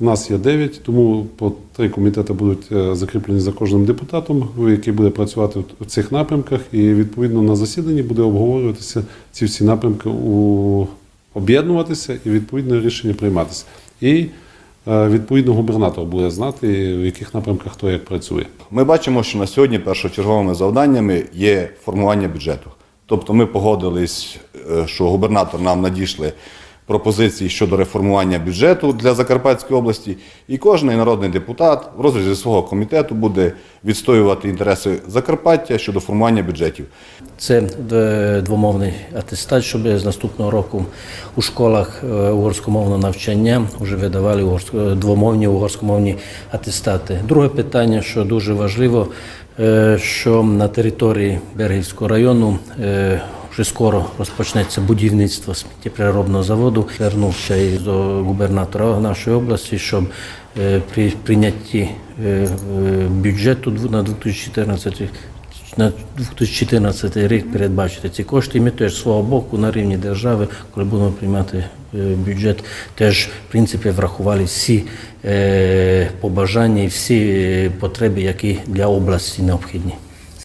У нас є 9, тому по три комітети будуть е, закріплені за кожним депутатом, який буде працювати в цих напрямках, і відповідно на засіданні буде обговорюватися ці всі напрямки, у... об'єднуватися і відповідне рішення прийматися. І е, відповідно губернатор буде знати, в яких напрямках хто як працює. Ми бачимо, що на сьогодні першочерговими завданнями є формування бюджету. Тобто ми погодились, е, що губернатор нам надійшли пропозиції щодо реформування бюджету для Закарпатської області, і кожен народний депутат в розрізі свого комітету буде відстоювати інтереси Закарпаття щодо формування бюджетів. Це е, двомовний атестат, щоб з наступного року у школах е, угорськомовного навчання вже видавали угорсько- двомовні угорськомовні атестати. Друге питання, що дуже важливо, е, що на території Бергівського району е, вже скоро розпочнеться будівництво сміттєпереробного заводу. Звернувся і до губернатора нашої області, щоб е, при прийнятті е, е, бюджету на 2014 на 2014 рік передбачити ці кошти. І ми теж свого боку на рівні держави, коли будемо приймати бюджет, теж в принципі врахували всі побажання і всі потреби, які для області необхідні.